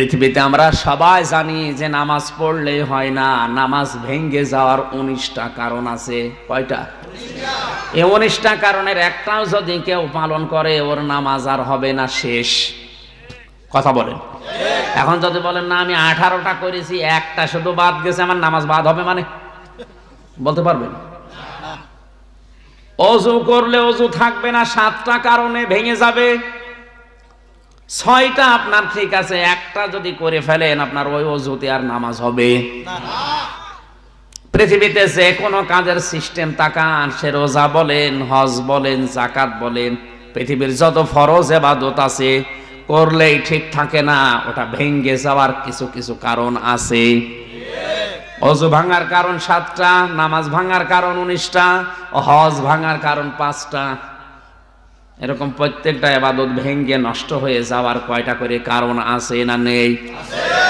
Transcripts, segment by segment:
পৃথিবীতে আমরা সবাই জানি যে নামাজ পড়লে হয় না, নামাজ ভেঙ্গে যাওয়ার উনিশটা কারণ আছে। কয়টা? এই উনিশটা কারণের একটাও যদি কেউ পালন করে, ওর নামাজ আর হবে না শেষ। কথা বলেন। এখন যদি বলেন, না, আমি আঠারোটা করেছি, একটা শুধু বাদ গেছে, আমার নামাজ বাদ হবে মানে? বলতে পারবেন? অজু করলে অজু থাকবে না, সাতটা কারণে ভেঙে যাবে। ছয়টা আপনার ঠিক আছে, একটা যদি করে ফেলেন আপনার ওই অজুতে আর নামাজ হবে। পৃথিবীতে যে কোনো কাজের সিস্টেম তাকান, সে রোজা বলেন, হজ বলেন জাকাত বলেন, পৃথিবীর যত ফরজ এবাদত আছে, করলেই ঠিক থাকে না, ওটা ভেঙ্গে যাওয়ার কিছু কিছু কারণ আছে। অজু ভাঙার কারণ সাতটা, নামাজ ভাঙার কারণ উনিশটা, হজ ভাঙার কারণ পাঁচটা এরকম প্রত্যেকটা এবাদত ভেঙ্গে নষ্ট হয়ে যাওয়ার কয়টা করে কারণ আছে না নেই?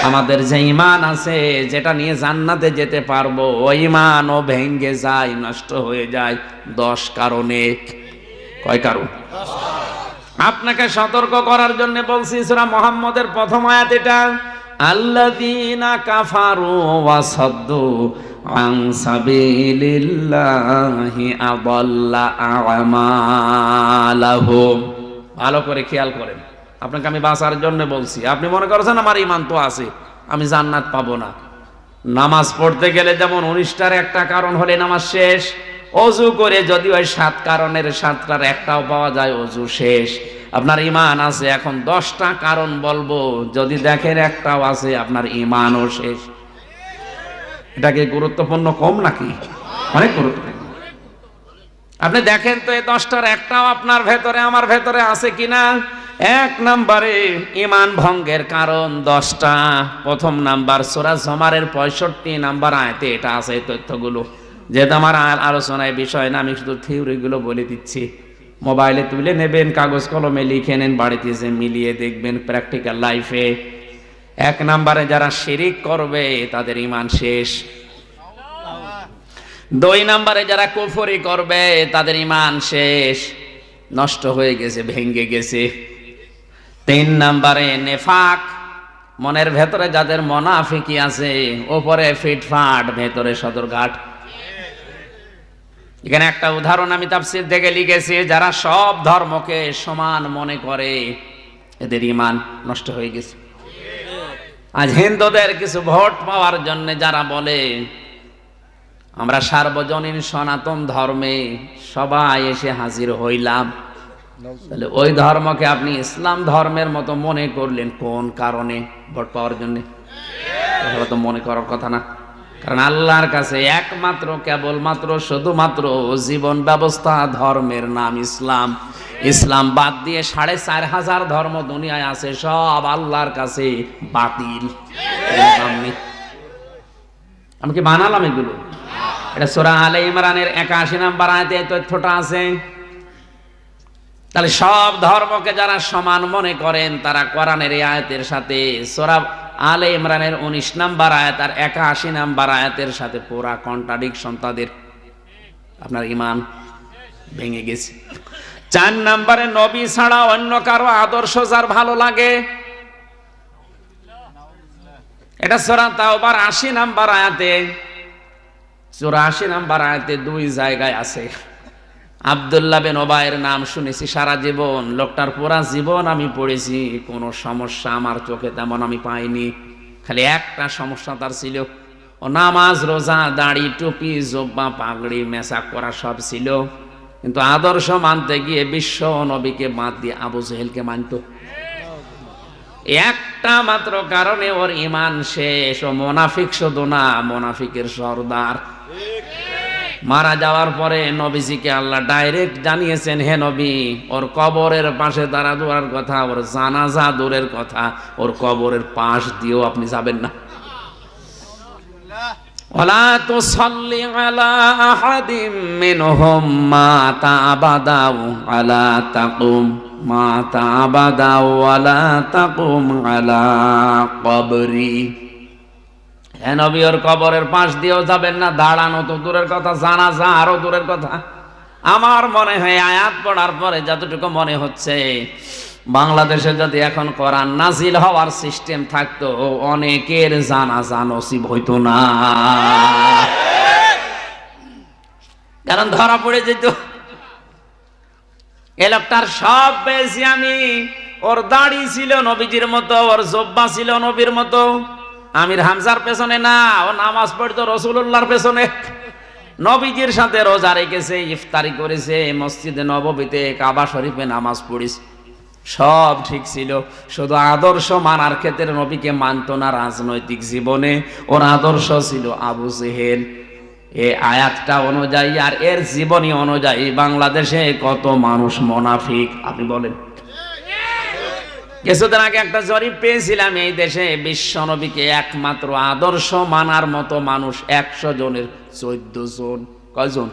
আমাদের যে ইমান আছে, যেটা নিয়ে জান্নাতে যেতে পারব, ওই ইমানও ভেঙ্গে যায়, নষ্ট হয়ে যায়। দশ কারণে কয় কারণ? আপনাকে সতর্ক করার জন্য বলছি, সুরা মোহাম্মদের প্রথম আয়াত এটা, আল্লাযীনা কাফারু ওয়া সাদ্দু আন সাবিলিল্লাহি আদাল্লা আমালাহুম ভালো করে খেয়াল করেন। আপনাকে আমি বাঁচার জন্য বলছি। আপনি মনে করছেন আমার ইমান তো আছে, আমি জান্নাত পাবো না। নামাজ পড়তে গেলে যেমন উনিশটার একটা কারণ হলে নামাজ শেষ, অজু করে যদি ওই সাত কারণের সাতটার একটাও পাওয়া যায়, অজু শেষ। আপনার ইমান আছে, এখন দশটা কারণ বলব, যদি দেখেন একটাও আছে, আপনার ইমানও শেষ। এটা কি গুরুত্বপূর্ণ কম নাকি? অনেক গুরুত্বপূর্ণ। আপনি দেখেন তো এই দশটার একটাও আপনার ভেতরে, আমার ভেতরে আছে কিনা? এক নাম্বারে ইমান ভঙ্গের কারণ দশটা। প্রথম নাম্বার সোরা জমারের পঁয়ষট্টি নাম্বার আয়তে এটা আছে এই তথ্যগুলো। যেহেতু আমার আলোচনায় বিষয় না, আমি শুধু থিওরিগুলো বলে দিচ্ছি। মোবাইলে তুলে নেবেন, কাগজ কলমে লিখে নেন, বাড়িতে এসে মিলিয়ে দেখবেন প্র্যাকটিক্যাল লাইফে এক নাম্বারে যারা শিরিক করবে, তাদের ইমান শেষ। দুই নাম্বারে যারা কুফরি করবে, তাদের ইমান শেষ। নষ্ট হয়ে গেছে ভেঙ্গে গেছে। তিন নম্বরে নেফাক, মনের ভেতরে যাদের মনাফিকি আছে, ওপরে ফিটফাট, ভেতরে সদরঘাট। এখানে একটা উদাহরণ আমি তাফসির থেকে লিখেছি, যারা সব ধর্মকে সমান মনে করে, এদের ইমান নষ্ট হয়ে গেছে। আজ হিন্দুদের কিছু ভোট পাওয়ার জন্য যারা বলে, আমরা সার্বজনীন সনাতন ধর্মে সবাই এসে হাজির হইলাম। তাহলে ওই ধর্মকে আপনি ইসলাম ধর্মের মতো মনে করলেন কোন কারণে ভোট পাওয়ার জন্য? তো মনে করার কথা না। কারণ আল্লাহর কাছে একমাত্র, কেবলমাত্র, শুধুমাত্র জীবন ব্যবস্থা, ধর্মের নাম ইসলাম। ইসলাম বাদ দিয়ে সাড়ে চার হাজার ধর্ম দুনিয়ায় আছে, সব আল্লাহর কাছে বাতিল। আমি কি বানালাম এগুলো? এটা সোরা আলে ইমরানের একাশি নাম্বার আয়তে এই তথ্যটা আছে। তাহলে সব ধর্মকে যারা সমান মনে করেন, তারা কোরআনের আয়াতের সাথে সোরা আলে ইমরানের উনিশ নাম্বার আয়াত আর একাশি নাম্বার আয়াতের সাথে পুরা কন্ট্রাডিকশন তাদের। আপনার ইমান ভেঙে গেছে। চার নাম্বারে, নবী ছাড়া অন্য কারও আদর্শ যার ভালো লাগে? এটা সোরা তাওবার আশি নাম্বার আয়াতে, চুরাশি নাম্বার আয়াতে দুই জায়গায় আছে। আবদুল্লাহ বিন ওবায়ের নাম শুনেছি, সারা জীবন, লোকটার পুরা জীবন আমি পড়েছি, কোনো সমস্যা আমার চোখে তেমন আমি পাইনি। খালি একটা সমস্যা তার ছিল, ও নামাজ, রোজা, দাড়ি, টুপি, জব্বা, পাগড়ি মেশাক করা সব ছিল। কিন্তু আদর্শ মানতে গিয়ে বিশ্ব নবীকে বাদ দিয়ে আবু জহেলকে মানত। একটা মাত্র কারণে ওর ইমান শেষ, ও মোনাফিক শুধু না, মোনাফিকের সর্দার। মারা যাওয়ার পরে নবীজিকে আল্লাহ ডাইরেক্ট জানিয়েছেন, হে নবী, ওর কবরের পাশে দাঁড়া দেওয়ার কথা, ওর জানাজা দূরের কথা, ওর কবরের পাশ দিয়েও আপনি যাবেন না। ওলা তো সল্লি আলা তাকুম তাকুম আলা কবরি। ওর কবরের পাশ দিয়েও যাবেন না, দাঁড়ানো তো দূরের কথা, জানাজা আরও দূরের কথা। আমার মনে হয় আয়াত পড়ার পরে যতটুকু মনে হচ্ছে, বাংলাদেশে যদি এখন কোরআন নাজিল হওয়ার সিস্টেম থাকতো, অনেকের জানাজা নসিব হইতো না। কারণ ধরা পড়ে যেত। এ লোকটার সব পেয়েছি আমি। ওর দাড়ি ছিল নবীজির মতো, ওর জব্বা ছিল নবীর মতো। আমির হামজার পেছনে না, ও নামাজ পড়তো রসুল্লাহর পেছনে। নবীজির সাথে রোজা রেখেছে, ইফতারি করেছে, মসজিদে নববীতে কাবা শরীফে নামাজ পড়েছে। সব ঠিক ছিল, শুধু আদর্শ মানার ক্ষেত্রে নবীকে মানত না রাজনৈতিক জীবনে। ওর আদর্শ ছিল আবু জেহেল। এ আয়াতটা অনুযায়ী আর এর জীবনী অনুযায়ী বাংলাদেশে কত মানুষ মোনাফিক, আপনি বলেন। কিছুদিন আগে একটা জরিপ পেয়েছিলাম, এই দেশে বিশ্ব নবীকে একমাত্র আদর্শ মানার মতো মানুষ একশো জনের চোদ্দ জন। কয়জন?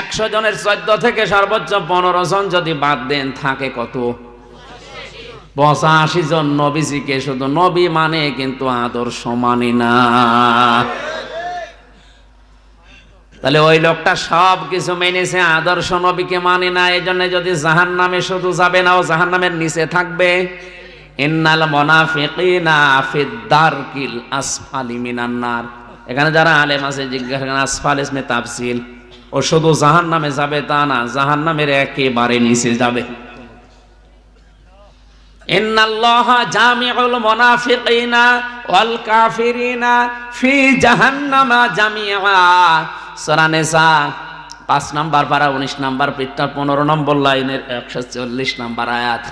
একশো জনের চোদ্দ থেকে সর্বোচ্চ পনেরো জন যদি বাদ দেন, থাকে কত? পঁচাশি জন নবীজিকে, শুধু নবী মানে কিন্তু আদর্শ মানে না। তাহলে ওই লোকটা সব কিছু মেনেছে, আদর্শ নবীকে মানে না এই জন্য যদি জাহান নামে শুধু যাবে না, ও জাহান নামের নিচে থাকবে। ইন্নাল আসফালি মিনান্নার। এখানে যারা আলেম আছে, জিজ্ঞাসা আসফাল ইসমে তাফসিল। ও শুধু জাহান নামে যাবে তা না জাহান নামের একেবারে নিচে যাবে। ফি জামিআ। সূরা নিসা পাঁচ নাম্বার পারা উনিশ নাম্বার পৃষ্ঠা, পনেরো নম্বর লাইনের একশো চল্লিশ নাম্বার আয়াত।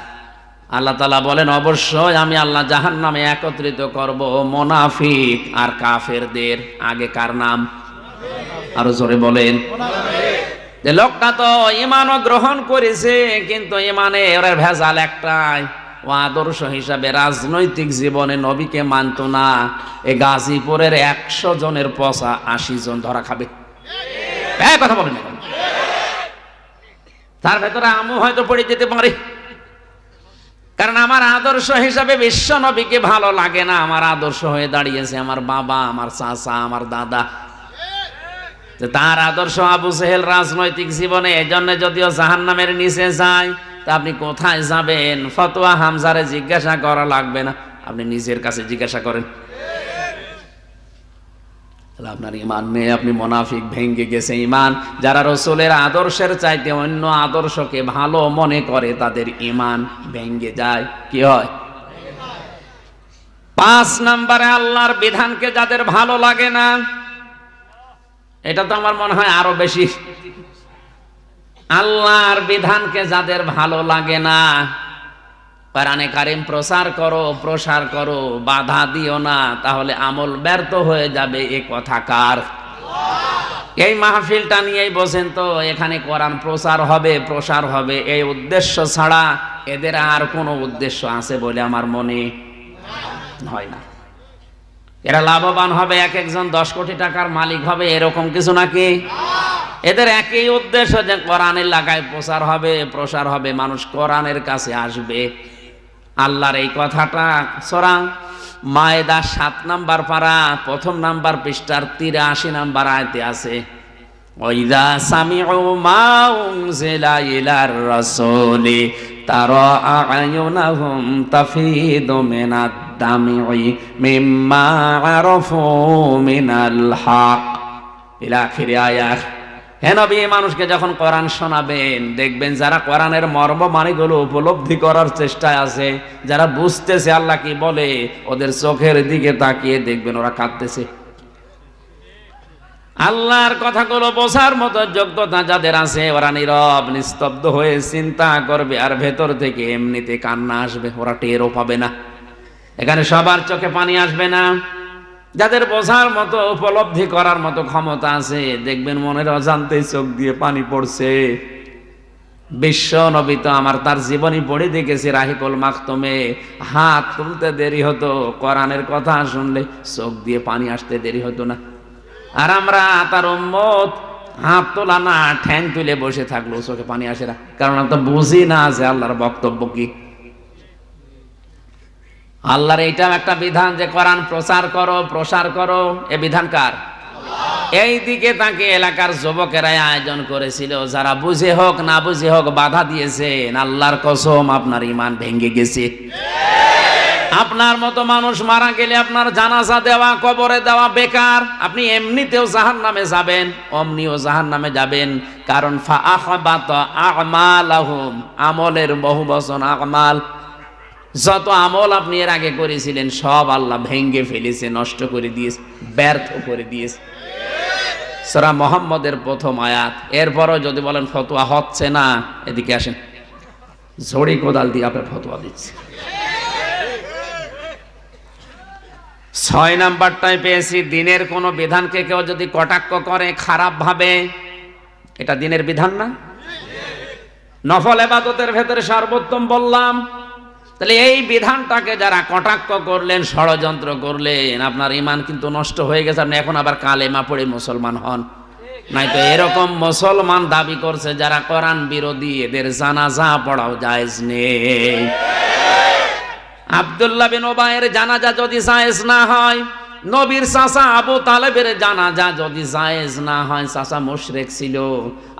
আল্লাহ তালা বলেন, অবশ্যই আমি আল্লাহ জাহান নামে একত্রিত করব মোনাফিক আর কাফেরদের। আগে কার নাম? আরও জোরে বলেন। যে লোকটা তো ইমানও গ্রহণ করেছে, কিন্তু ইমানে ওরা ভেজাল একটাই। ও আদর্শ হিসাবে রাজনৈতিক জীবনে নবীকে মানত না। এ গাজীপুরের একশো জনের পচা আশি জন ধরা খাবে। হ্যাঁ কথা বলেন তার ভেতরে হয়তো পড়ে যেতে কারণ আমার আদর্শ হিসাবে বিশ্ব নবীকে ভালো লাগে না। আমার আদর্শ হয়ে দাঁড়িয়েছে আমার বাবা, আমার চাচা, আমার দাদা। তার আদর্শ আবু সেহেল রাজনৈতিক জীবনে, এজন্য যদিও জাহান নামের নিচে যায়, তা আপনি কোথায় যাবেন? ফতোয়া হামজারে জিজ্ঞাসা করা লাগবে না। আপনি নিজের কাছে জিজ্ঞাসা করেন। আপনার ইমান নেই আপনি মোনাফিক ভেঙ্গে গেছে ইমান যারা রসুলের আদর্শের চাইতে অন্য আদর্শকে ভালো মনে করে, তাদের ইমান ভেঙ্গে যায়। কি হয়? পাঁচ নম্বরে আল্লাহর বিধানকে যাদের ভালো লাগে না, এটা তো আমার মনে হয় আরও বেশি। আল্লাহর বিধানকে যাদের ভালো লাগে না কোরআনে কারিম প্রসার করো প্রসার করো, বাধা দিও না, তাহলে আমল ব্যর্থ হয়ে যাবে, এ কথা কার? এই মাহফিলটা নিয়েই বসেন তো, এখানে কোরআন প্রচার হবে, প্রসার হবে, এই উদ্দেশ্য ছাড়া এদের আর কোনো উদ্দেশ্য আছে বলে আমার মনে হয় না। এরা লাভবান হবে, এক একজন দশ কোটি টাকার মালিক হবে, এরকম কিছু নাকি? এদের একই উদ্দেশ্য যে কোরআনের লাগায় প্রচার হবে, প্রসার হবে, মানুষ কোরআনের কাছে আসবে। আল্লাহর এই কথাটা, সরা, মায়েদা সাত নাম্বার পারা প্রথম নাম্বার পৃষ্ঠার তিরাশি নাম্বার আয়তে আছে, ওইদা সামিউ মা উনজিলা ইলার রাসূলি, তারা আ'য়ুনাহুম তাফিদু মিনাদ দামি'i মিম্মা আরাফু মিনাল হক। ইলা আখিরি আয়াত হে নবী মানুষকে যখন কোরআন শোনাবেন, দেখবেন যারা কোরআনের মর্ম মানেগুলো উপলব্ধি করার চেষ্টায় আছে, যারা বুঝতেছে আল্লাহ কি বলে, ওদের চোখের দিকে তাকিয়ে দেখবেন ওরা কাঁদতেছে। আল্লাহর কথাগুলো বোঝার মতো যোগ্যতা যাদের আছে, ওরা নীরব, নিস্তব্ধ হয়ে চিন্তা করবে, আর ভেতর থেকে এমনিতে কান্না আসবে, ওরা টেরও পাবে না। এখানে সবার চোখে পানি আসবে না। যাদের বোঝার মতো, উপলব্ধি করার মতো ক্ষমতা আছে, দেখবেন মনের অজান্তে চোখ দিয়ে পানি পড়ছে। বিশ্ব নবী তো আমার তার জীবনী পড়ে দেখেছি রাহিকুল মাখতমে। হাত তুলতে দেরি হতো, কোরআনের কথা শুনলে চোখ দিয়ে পানি আসতে দেরি হতো না। আর আমরা, তার উম্মত, হাত তোলা না, ঠ্যাং তুলে বসে থাকল চোখে পানি আসে না। কারণ আমরা তো বুঝি না যে আল্লাহর বক্তব্য কি। আল্লাহর এইটাও একটা বিধান যে কোরআন প্রচার করো, প্রসার করো, এ বিধান কার? এই দিকে তাকে এলাকার যুবকেরাই আয়োজন করেছিল, যারা বুঝে হোক, না বুঝে হোক, বাধা দিয়েছেন আল্লাহর কসম, আপনার ইমান ভেঙে গেছে। আপনার মতো মানুষ মারা গেলে আপনার জানাজা দেওয়া, কবরে দেওয়া বেকার। আপনি এমনিতেও জাহান নামে যাবেন, অমনিও জাহান নামে যাবেন। কারণ আমলের বহু বচন আমাল। যত আমল আপনি এর আগে করেছিলেন, সব আল্লাহ ভেঙ্গে ফেলেছে, নষ্ট করে দিয়েছে, ব্যর্থ করে দিয়েছে। সরা মোহাম্মদের প্রথম আয়াত। এরপরও যদি বলেন, ফতোয়া হচ্ছে না, এদিকে আসেন। ঝড়ি কোদাল দিয়ে আপনার ফতোয়া দিচ্ছে। ছয় নাম্বারটায় পেয়েছি, দিনের কোনো বিধানকে কেউ যদি কটাক্ষ করে খারাপ ভাবে এটা দিনের বিধান না? নফল এবাদতের ভেতরে সর্বোত্তম বললাম তাহলে এই বিধানটাকে যারা কটাক্ষ করলেন, ষড়যন্ত্র করলেন, আপনার ইমান কিন্তু নষ্ট হয়ে গেছে, আপনি এখন আবার কালেমা পড়ে মুসলমান হন। নাই তো এরকম মুসলমান দাবি করছে, যারা করান বিরোধী, এদের জানাজা পড়াও জায়েজ নেই। আবদুল্লাহ বিন ওবায়ের জানাজা যদি জায়েজ না হয় নবীর চাচা আবু তালেবের জানাজা যদি জায়েজ না হয়, চাচা মুশরেক ছিল।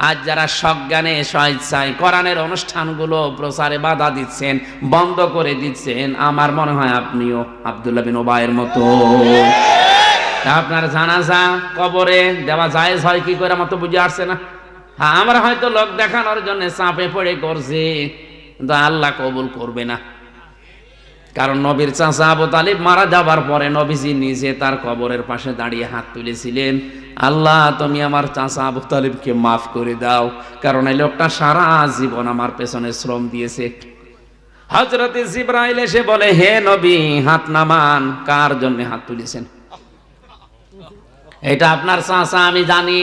আজ যারা সজ্ঞানে স্বেচ্ছায় কোরআনের অনুষ্ঠানগুলো প্রচারে বাধা দিচ্ছেন, বন্ধ করে দিচ্ছেন, আমার মনে হয় আপনিও আব্দুল্লাহ বিন ওবায়ের মতো। আপনার জানাজা কবরে দেওয়া জায়েজ হয় কি করে আমার তো বুঝে আসছে না। হ্যাঁ আমরা হয়তো লোক দেখানোর জন্য চাপে পড়ে করছি, কিন্তু আল্লাহ কবুল করবে না। কারণ নবীর চাচা আবু তালিব মারা যাবার পরে নবীজি নিজে তার কবরের পাশে দাঁড়িয়ে হাত তুলেছিলেন, আল্লাহ, তুমি আমার চাচা আবু তালিবকে মাফ করে দাও, কারণ এই লোকটা সারা জীবন আমার পেছনে শ্রম দিয়েছে। হজরত জিব্রাইল এসে বলে, হে নবী, হাত নামান, কার জন্য হাত তুলেছেন? এটা আপনার চাচা, আমি জানি।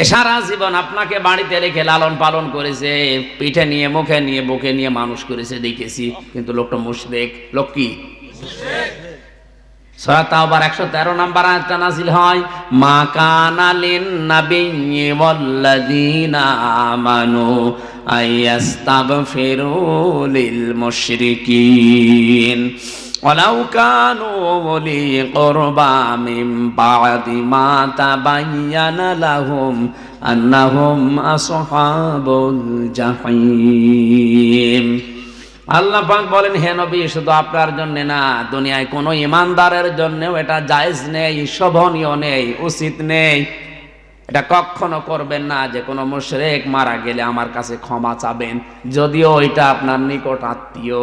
এ সারা জীবন আপনাকে বাড়িতে রেখে লালন পালন করেছে, পিঠে নিয়ে, মুখে নিয়ে, বুকে নিয়ে মানুষ করেছে, দেখেছি। কিন্তু লোকটা মুশরেক। লোক কি? একশো তেরো নাম্বার হয়, মা কানালিন মুশরিকিন। ولو كانوا أولي قربى من بعد ما تبين لهم أنهم أصحاب الجحيم আল্লাহ পাক বলেন হে নবী শুধু আপনার জন্য না দুনিয়ায় কোনো ইমানদারের জন্যও এটা জায়েজ নেই শোভনীয় নেই উচিত নেই এটা কখনো করবেন না যে কোনো মুশরেক মারা গেলে আমার কাছে ক্ষমা চাবেন যদিও এটা আপনার নিকট আত্মীয়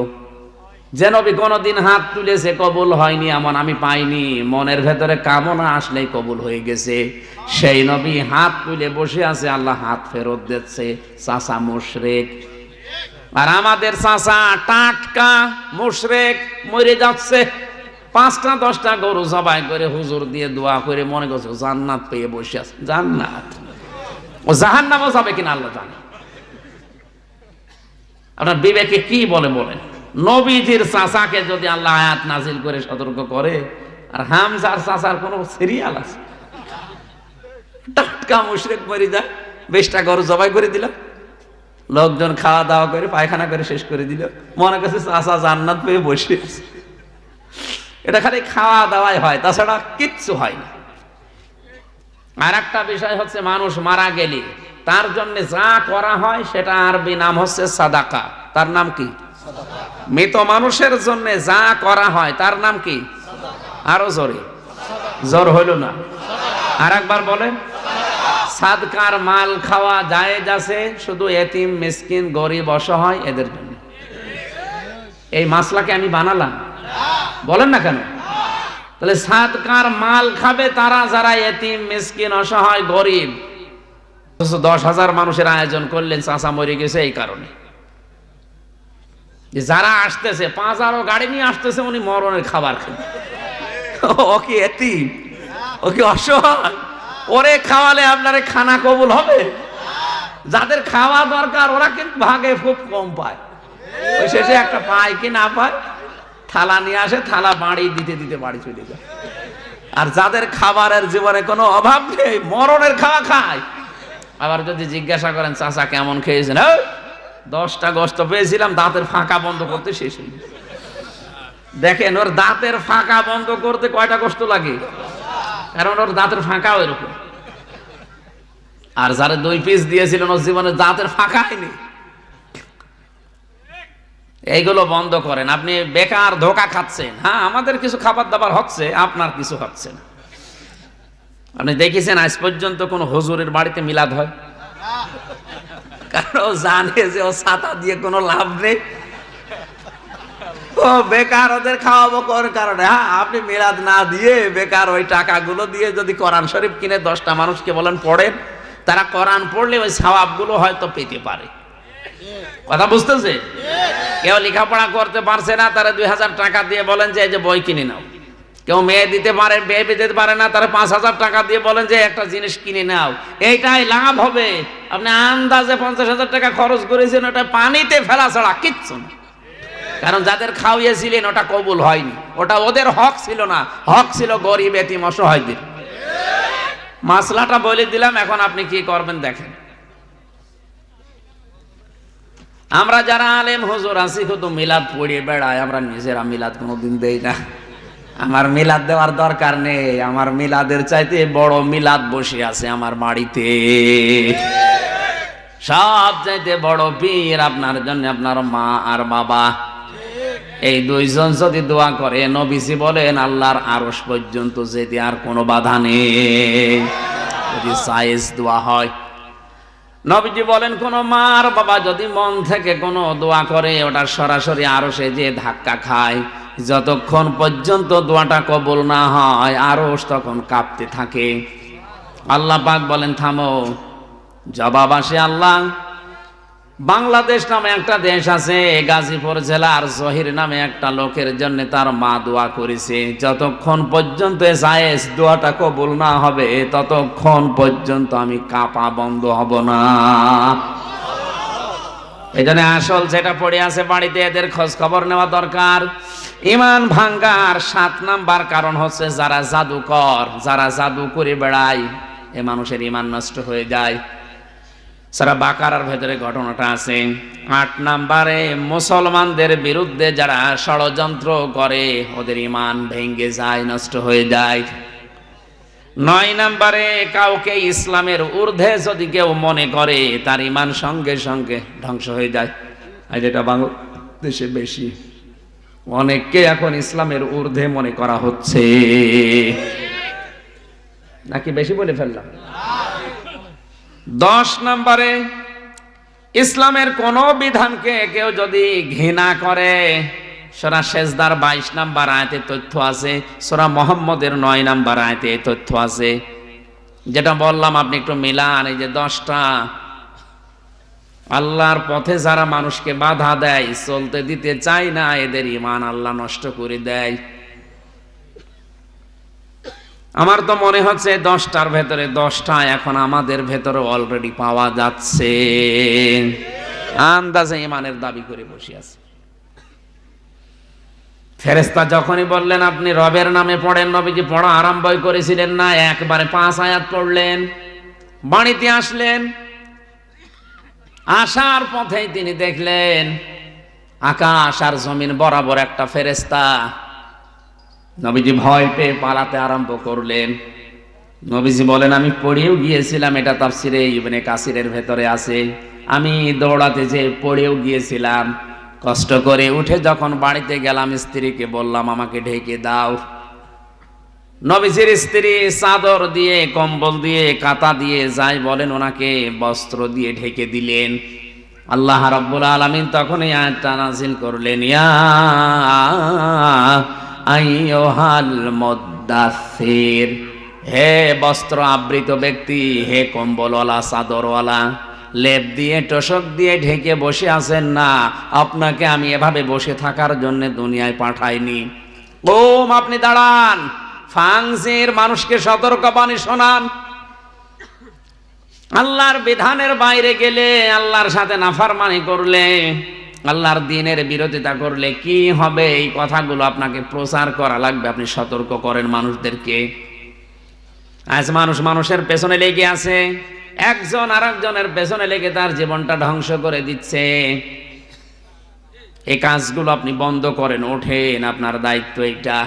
যে নবী কোনোদিন হাত তুলেছে, কবুল হয়নি এমন আমি পাইনি। মনের ভেতরে কামনা আসলেই কবুল হয়ে গেছে। সেই নবী হাত তুলে বসে আছে, আল্লাহ হাত ফেরত দিচ্ছে। চাচা মুশরেক। আর আমাদের চাচা টাটকা মুশরেক মরে যাচ্ছে। পাঁচটা, দশটা গরু জবাই করে হুজুর দিয়ে দোয়া করে মনে করছে জান্নাত পেয়ে বসে আছে। জান্নাত। ও জাহান্নামও যাবে কিনা আল্লাহ জানে। আপনার বিবেকে কি বলে বলেন? নবীজির চাচাকে যদি আল্লাহ আয়াত নাজিল করে সতর্ক করে, আর হামজার চাচার কোনো সিরিয়াল আছে? টাটকা মুশরেক মরে যায়, বেশটা গরু জবাই করে দিল, লোকজন খাওয়া দাওয়া করে, পায়খানা করে শেষ করে দিল। মনে করছে চাচা জান্নাত পেয়ে বসে আছে। এটা খালি খাওয়া দাওয়াই হয়, তাছাড়া কিচ্ছু হয় না। আর একটা বিষয় হচ্ছে মানুষ মারা গেলে, তার জন্য যা করা হয় সেটা আরবি নাম হচ্ছে সাদাকা। তার নাম কি? মৃত মানুষের জন্য যা করা হয়, তার নাম কি? আরও জোরে। জ্বর হইল না। আর একবার বলেন। সাদকার মাল খাওয়া জায়েজ আছে, শুধু এতিম, মিসকিন, গরিব, অসহায় এদের জন্য। এই মাসলাকে আমি বানালাম। বলেন না কেন? তাহলে সাদকার মাল খাবে তারা যারা এতিম, মিসকিন, অসহায়, গরিব। দশ হাজার মানুষের আয়োজন করলেন চাষা মরে গেছে এই কারণে। যে যারা আসতেছে পাঁচ আরও গাড়ি নিয়ে আসতেছে উনি মরণের খাবার খেয়ে ও কি এতিম ও কি অসহায়। ওরে খাওয়ালে আপনারে খানা কবুল হবে? যাদের খাওয়া দরকার ওরা কিন্তু ভাগে খুব কম পায়। ওই শেষে একটা পায় কি না পায়? থালা নিয়ে আসে থালা বাড়ি দিতে দিতে বাড়ি চলে যায়। আর যাদের খাবারের জীবনে কোনো অভাব নেই মরণের খাওয়া খায়। আবার যদি জিজ্ঞাসা করেন চাচা কেমন খেয়েছেন? "এই, দশটা গোস্ত পেয়েছিলাম, দাঁতের ফাঁকা বন্ধ করতে শেষ হয়ে। দেখেন, ওর দাঁতের ফাঁকা বন্ধ করতে কয়টা কষ্ট লাগে? কারণ ওর দাঁতের ফাঁকা এরকম আর যারা দুই পিস দিয়েছিলেন, ওর জীবনে দাঁতের ফাঁকা হয়নি। এইগুলো বন্ধ করেন। আপনি বেকার ধোকা খাচ্ছেন। হ্যাঁ আমাদের কিছু খাবার দাবার হচ্ছে, আপনার কিছু হচ্ছে না। আপনি দেখেছেন, আজ পর্যন্ত কোন হুজুরের বাড়িতে মিলাদ হয়? কারণ ও জানে যে ও ছাতা দিয়ে কোনো লাভ নেই। ও বেকার ওদের খাওয়াবো কোন কারণে? হ্যাঁ আপনি মিলাদ না দিয়ে বেকার ওই টাকাগুলো দিয়ে যদি কোরআন শরীফ কিনে দশটা মানুষকে বলেন পড়েন, তারা কোরআন পড়লে ওই সওয়াবগুলো হয়তো পেতে পারে। কথা বুঝতেছে? কেউ লেখাপড়া করতে পারছে না, তারা দুই হাজার টাকা দিয়ে বলেন যে এই যে বই কিনে নাও। কেউ মেয়ে দিতে পারে মেয়ে দিতে পারে না, তারা পাঁচ হাজার টাকা দিয়ে বলেন যে একটা জিনিস কিনে নাও। এইটাই লাভ হবে। আপনি আন্দাজে পঞ্চাশ হাজার টাকা খরচ করেছেন, ওটা পানিতে ফেলা ছাড়া কিচ্ছু না। কারণ যাদের খাওয়িয়েছিলেন ওটা কবুল হয়নি। ওটা ওদের হক ছিল না। হক ছিল গরিব, এতিম, অসহায়দের। মাসলাটা বলে দিলাম, এখন আপনি কি করবেন দেখেন। আমরা যারা আলেম, হুজুর, আছি শুধু মিলাদ পড়িয়ে বেড়াই আমরা নিজেরা মিলাদ কোনোদিন দেই না। আমার মিলাদ দেওয়ার দরকার নেই। আমার মিলাদের চাইতে বড় মিলাদ বসে আছে আমার বাড়িতে। সব চাইতে বড় পীর আপনার জন্য আপনার মা আর বাবা। এই দুইজন যদি দোয়া করে, নবীজি বলেন, আল্লাহর আরস পর্যন্ত যেতে আর কোনো বাধা নেই। যদি সাইজ দোয়া হয়। নবীজি বলেন, কোন মার বাবা যদি মন থেকে কোনো দোয়া করে, ওটা সরাসরি আরও সে যে ধাক্কা খায়। যতক্ষণ পর্যন্ত দোয়াটা কবুল না হয় আরও তখন কাঁপতে থাকে। আল্লাহ পাক বলেন, থামো। জবাব আসে, আল্লাহ, বাংলাদেশ নামে একটা দেশ আছে, গাজীপুর জেলার জহির নামে একটা লোকের জন্য তার মা দোয়া করেছে। যতক্ষণ পর্যন্ত জায়েজ দোয়াটা কবুল না হবে, ততক্ষণ পর্যন্ত আমি কাপা বন্ধ হব না। এই জন্য আসল যেটা পড়ে আছে বাড়িতে এদের খোঁজ খবর নেওয়া দরকার। ইমান ভাঙ্গার সাত নাম্বার কারণ হচ্ছে যারা জাদুকর, যারা জাদু করে বেড়ায়, এ মানুষের ইমান নষ্ট হয়ে যায়। সারা বাকারার ভেতরে ঘটনাটা আছে। আট নাম্বারে, মুসলমানদের বিরুদ্ধে যারা ষড়যন্ত্র করে, ওদের ইমান ভেঙ্গে যায়, নষ্ট হয়ে যায়। নয় নাম্বারে, কাউকে ইসলামের ঊর্ধ্বে যদি কেউ মনে করে, তার ইমান সঙ্গে সঙ্গে ধ্বংস হয়ে যায়। আর যেটা বাংলাদেশে বেশি। অনেককে এখন ইসলামের ঊর্ধ্বে মনে করা হচ্ছে। নাকি বেশি বলে ফেললাম? দশ নম্বরে, ইসলামের কোন বিধানকে কেউ যদি ঘৃণা করে সোরা শেষদার বাইশ নাম্বার আয়তে তথ্য আছে, সোরা মোহাম্মদের নয় নাম্বার আয়তে তথ্য আছে। যেটা বললাম, আপনি একটু মিলান, এই যে দশটা। আল্লাহর পথে যারা মানুষকে বাধা দেয়, চলতে দিতে চায় না, এদের ইমান আল্লাহ নষ্ট করে দেয়। আমার তো মনে হচ্ছে দশটার ভেতরে দশটা এখন আমাদের ভেতরে অলরেডি পাওয়া যাচ্ছে। আন্দাজে ইমানের দাবি করে বসে আছে। ফেরেস্তা যখনই বললেন, আপনি রবের নামে পড়েন, নবীজি পড়া আরম্ভই করেছিলেন না, একবারে পাঁচ আয়াত পড়লেন বাড়িতে আসলেন। আসার পথেই তিনি দেখলেন, আকাশ আর জমিন বরাবর একটা ফেরেস্তা নবীজি ভয় পেয়ে পালাতে আরম্ভ করলেন। নবীজি বলেন, আমি পড়েও গিয়েছিলাম, এটা তাফসিরে ইবনে কাসিরের ভেতরে আছে। আমি দৌড়াতে যে পড়েও গিয়েছিলাম। কষ্ট করে উঠে যখন বাড়িতে গেলাম, স্ত্রীকে বললাম, আমাকে ঢেকে দাও। নবীজির স্ত্রী চাদর দিয়ে, কম্বল দিয়ে কাতা দিয়ে যাই বলেন, ওনাকে বস্ত্র দিয়ে ঢেকে দিলেন। আল্লাহ রাব্বুল আলামিন তখন এই আয়াতটা নাজিল করলেন, ইয়া আইয়ুহাল মুদ্দাসির হে বস্ত্র আবৃত ব্যক্তি, হে কম্বলওয়ালা, চাদরওয়ালা লেপ দিয়ে, টসক দিয়ে ঢেকে বসে আছেন না। আপনাকে আমি এভাবে বসে থাকার জন্য দুনিয়ায় পাঠাইনি। ওম, আপনি দাঁড়ান। ফাংসির মানুষকে সতর্কবাণী শোনান। আল্লাহর বিধানের বাইরে গেলে আল্লাহর সাথে নাফারমানি করলে, আল্লাহর দিনের বিরোধিতা করলে কি হবে? এই কথাগুলো আপনাকে প্রচার করা লাগবে। আপনি সতর্ক করেন মানুষদেরকে। আজ মানুষ মানুষের পেছনে লেগে আছে। একজন আর একজনের পেছনে লেগে তার জীবনটা ধ্বংস করে দিচ্ছে। এই কাজগুলো আপনি বন্ধ করেন, ওঠেন, আপনার দায়িত্ব এটা